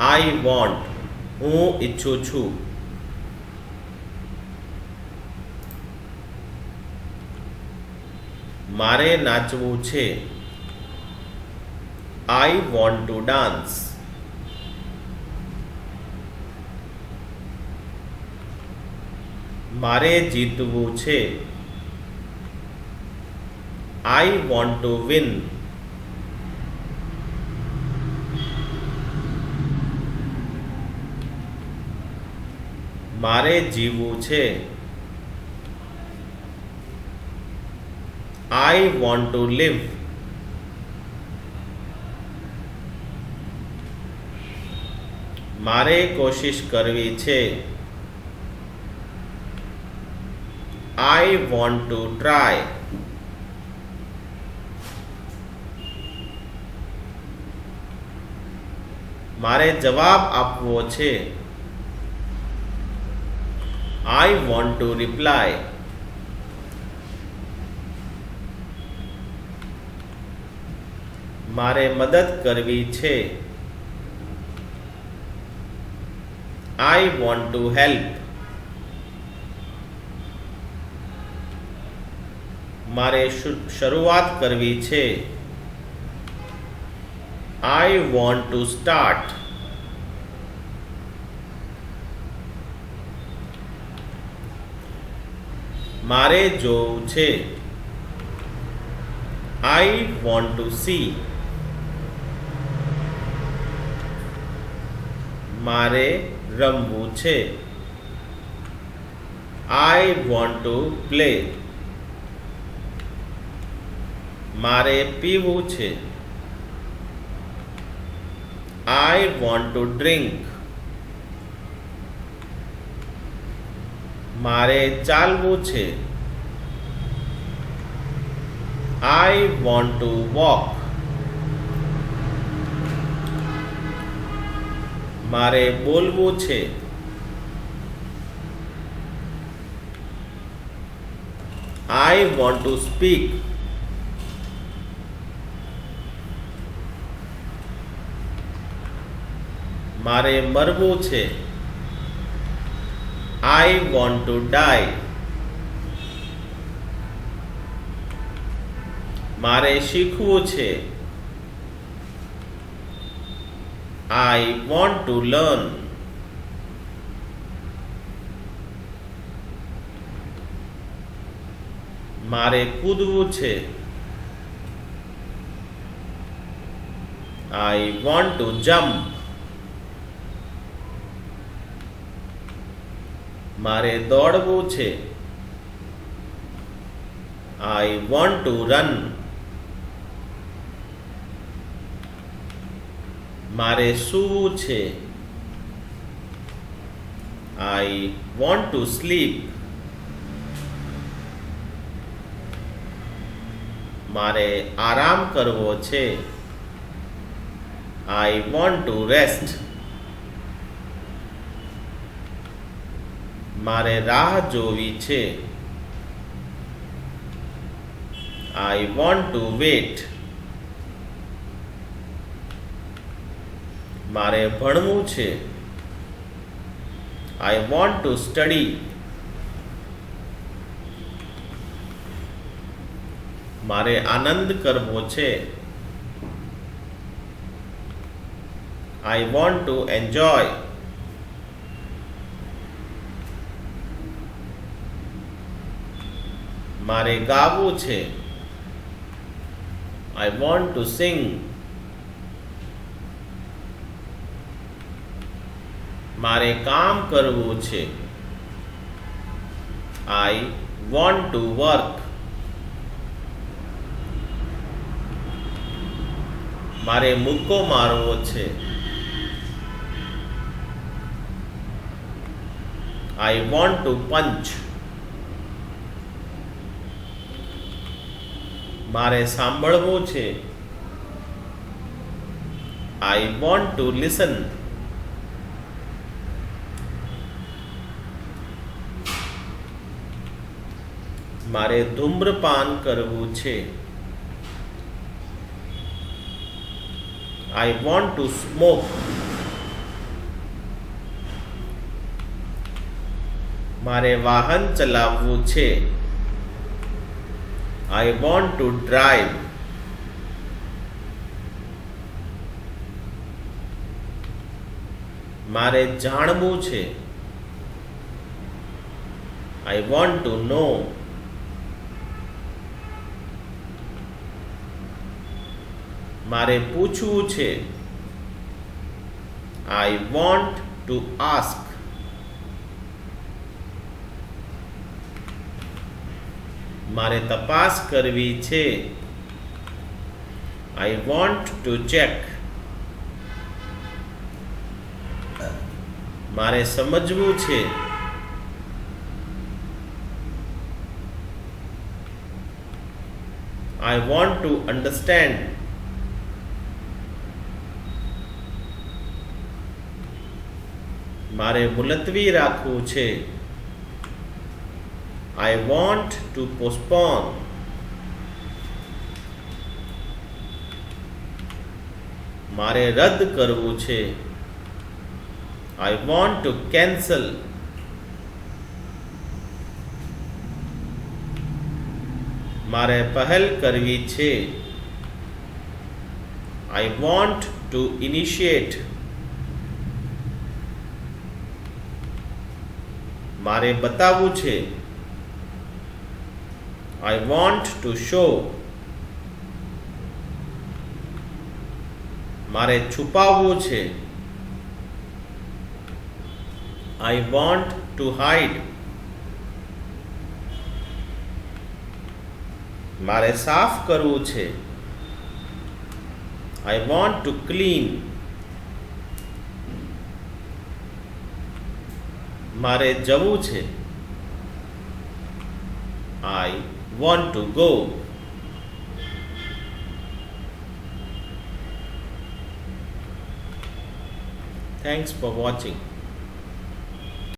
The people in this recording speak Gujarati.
આઈ વોન્ટ હું ઈચ્છું છું મારે નાચવું છે આઈ વોન્ટ ટુ ડાન્સ મારે જીતવું છે આઈ વોન્ટ ટુ વિન મારે જીવવું છે. આઈ વોન્ટ ટુ લીવ મારે કોશિશ કરવી છે. આઈ વોન્ટ ટુ ટ્રાય મારે જવાબ આપવો છે. આઈ વોન્ટ ટુ રિપ્લાય મારે મદદ કરવી છે. આઈ વોન્ટ ટુ હેલ્પ મારે શરૂઆત કરવી છે. આઈ વોન્ટ ટુ સ્ટાર્ટ મારે જોવું છે. આઈ વોન્ટ ટુ સી મારે રમવું છે. આઈ વોન્ટ ટુ પ્લે મારે પીવું છે. આઈ વોન્ટ ટુ ડ્રિંક મારે ચાલવું છે. આઈ વોન્ટ ટુ વોક મારે બોલવું છે. આઈ વોન્ટ ટુ સ્પીક મારે મરવું છે. આઈ વોન્ટ ટુ ડાય મારે શીખવું છે આઈ વોન્ટ ટુ લર્ન મારે કૂદવું છે આઈ વોન્ટ ટુ જમ્પ મારે દોડવું છે. આઈ વોન્ટ ટુ રન મારે સૂવું છે. આઈ વોન્ટ ટુ સ્લીપ મારે આરામ કરવો છે. આઈ વોન્ટ ટુ રેસ્ટ મારે રાહ જોવી છે. આઈ વોન્ટ ટુ વેટ મારે ભણવું છે. આઈ વોન્ટ ટુ સ્ટડી મારે આનંદ કરવો છે. આઈ વોન્ટ ટુ એન્જોય મારે ગાવું છે. આઈ વોન્ટ ટુ સિંગ મારે કામ કરવું છે. આઈ વોન્ટ ટુ વર્ક મારે મુક્કો મારવો છે. આઈ વોન્ટ ટુ પંચ મારે સાંભળવું છે. આઈ વોન્ટ ટુ લિસન મારે ધૂમ્રપાન કરવું છે. આઈ વોન્ટ ટુ સ્મોક મારે વાહન ચલાવવું છે. આઈ વોન્ટ ટુ ડ્રાઈવ મારે જાણવું છે. આઈ વોન્ટ ટુ નો મારે પૂછવું છે. આઈ વોન્ટ ટુ આસ્ક મારે તપાસ કરવી છે. આઈ વોન્ટ ટુ ચેક મારે સમજવું છે. આઈ વોન્ટ ટુ અન્ડરસ્ટેન્ડ મારે મુલતવી રાખવું છે. I want to postpone. મારે રદ કરવું છે. આઈ વોન્ટ ટુ કેન્સલ મારે પહેલ કરવી છે. આઈ વોન્ટ ટુ ઇનિશિયેટ મારે બતાવવું છે. આઈ વોન્ટ ટુ શો મારે છુપાવવું છે. આઈ વોન્ટ ટુ હાઈડ મારે સાફ કરવું છે. આઈ વોન્ટ ટુ ક્લીન મારે જવું છે. આઈ want to go. Thanks for watching.